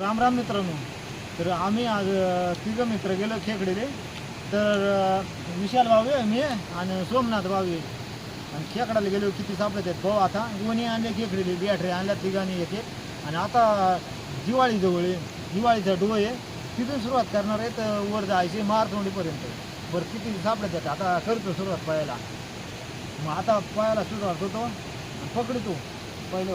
राम राम मित्रांनो. तर आम्ही आज तिघं मित्र गेलो खेकडेले. तर विशाल भाऊ आहे मी आहे आणि सोमनाथ भाऊ आहे. आणि खेकडाला गेलो किती सापडत आहेत भाऊ आता. गोणी आणले खेकडेले बॅटरी आणल्या तिघांनी एक एक. आणि आता दिवाळीजवळ आहे. दिवाळीचा डोळे आहे. तिथून सुरुवात करणार आहे तर वर जायचे मारतोंडीपर्यंत. बरं किती सापडत आहेत आता करतो सुरुवात पाहायला. मग आता पाहायला सुरुवात होतो. पकडतो पहिलं.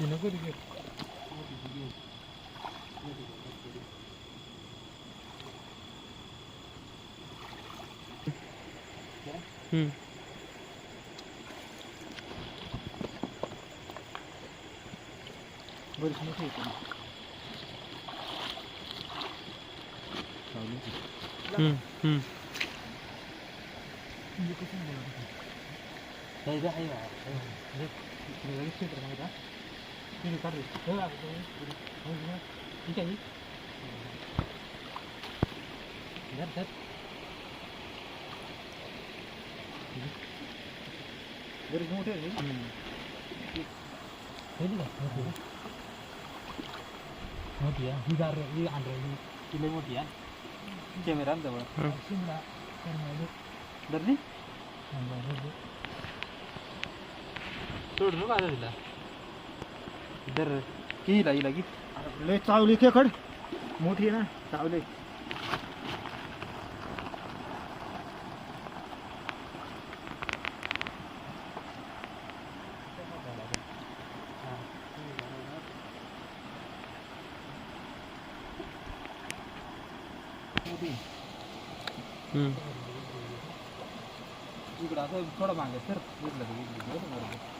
Dinagod yun. Hmm. Böyle şunu koyayım. Hmm. Hmm. Yıkasın bunu. Hayır, hayır. Hayır. Ne? Ne? Ne? Ne? Ne? Ne? Ne? ini kari ya aku ini ini ini benar set dari kemudian ini ini lah kemudian hidar ini andre ini ini kemudian kameran tuh sih enggak dari Turun lu ada tidak? ही ही लई मोठी आहे camera जवळ शिमला धरली सोड नको आता तिला धर की हिला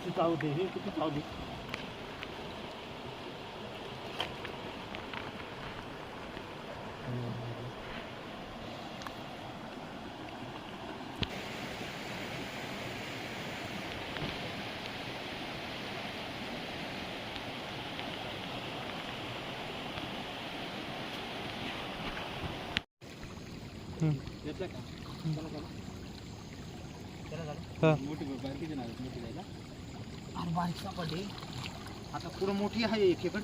अशी चावते हे किती चावली घेतलं का चला चला मोठी बारकीची नाव मोठी जायला अरे बारीक सापडली आता पुढं मोठी आहे एक एकड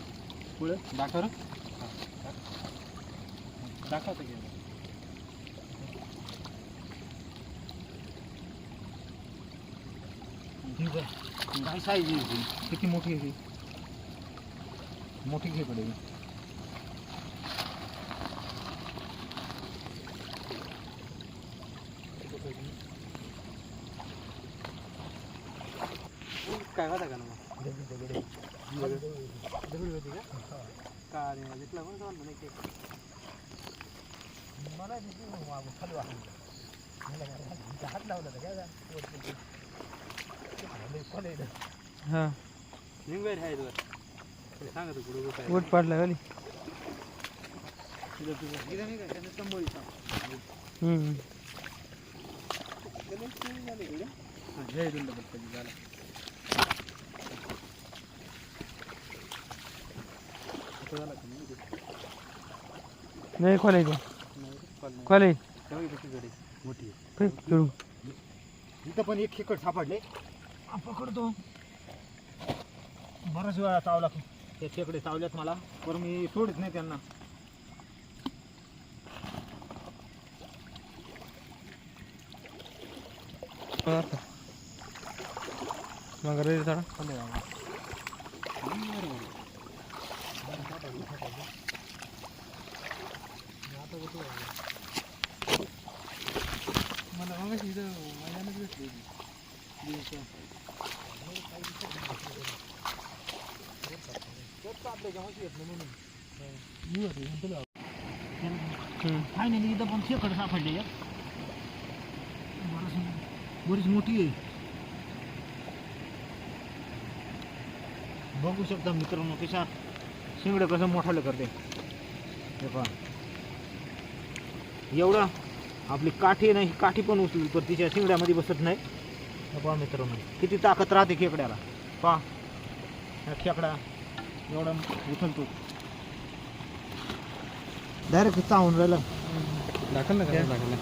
पुढं दाखव रे. दाखवतो की ठीक आहे काय साईज आहे ही? किती मोठी आहे ही? मोठी खेकडे ही. काय होता का ना दगडी होती का का? मला इथला कोण सांगतो नाही ते मला खाली वाटलं हात लावला होता काय कोण येईल हां. निंगायला आहे तुला सांगतो कुठं वोट पाडला खाली. हम्म. झालं. नाही खोलायचं खोलाय खेळू इथं पण एक खेकड सापडले. पकडतो बराच वेळा चावला ते. खेकडे चावल्यात मला पण मी सोडत नाही त्यांना. मग रे थोडा मला मग इथं मैदानच भेटली. फायनली इथं पण खेकड सापडले. बरीच शकता कशा करते एवढं आपली काठी नाही काठी पण उचलली तर तिच्या शिंगड्यामध्ये बसत नाही. पहा मित्रांनो किती ताकद राहते खेकड्याला. पहा हा खेकडा एवढा उचलतो. डायरेक्ट चावून राहिलं. दाखल ना दाखल